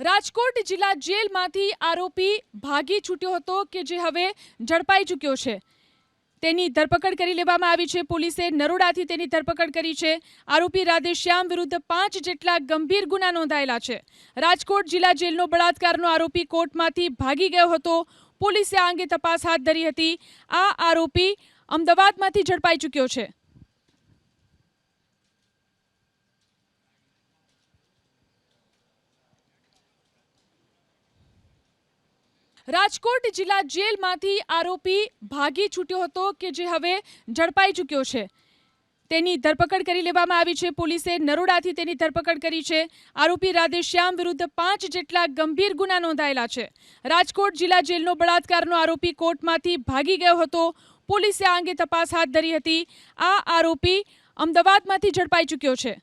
રાજકોટ જિલ્લા જેલમાંથી આરોપી ભાગી છૂટ્યો હતો કે જે હવે ઝડપાઈ ચૂક્યો છે. તેની ધરપકડ કરી લેવામાં આવી છે. પોલીસે નરોડાથી તેની ધરપકડ કરી છે. આરોપી રાધેશ્યામ વિરુદ્ધ પાંચ જેટલા ગંભીર ગુના નોંધાયેલા છે. રાજકોટ જિલ્લા જેલનો બળાત્કારનો આરોપી કોર્ટમાંથી ભાગી ગયો હતો. પોલીસે આ અંગે તપાસ હાથ ધરી હતી. આ આરોપી અમદાવાદમાંથી ઝડપાઈ ચૂક્યો છે. રાજકોટ જિલ્લા જેલમાંથી આરોપી ભાગી છૂટ્યો હતો કે જે હવે ઝડપાઈ ચૂક્યો છે. તેની ધરપકડ કરી લેવામાં આવી છે. પોલીસે નરોડાથી તેની ધરપકડ કરી છે. આરોપી રાધેશ્યામ વિરુદ્ધ પાંચ જેટલા ગંભીર ગુના નોંધાયેલા છે. રાજકોટ જિલ્લા જેલનો બળાત્કારનો આરોપી કોર્ટમાંથી ભાગી ગયો હતો. પોલીસે આ અંગે તપાસ હાથ ધરી હતી. આ આરોપી અમદાવાદમાંથી ઝડપાઈ ચૂક્યો છે.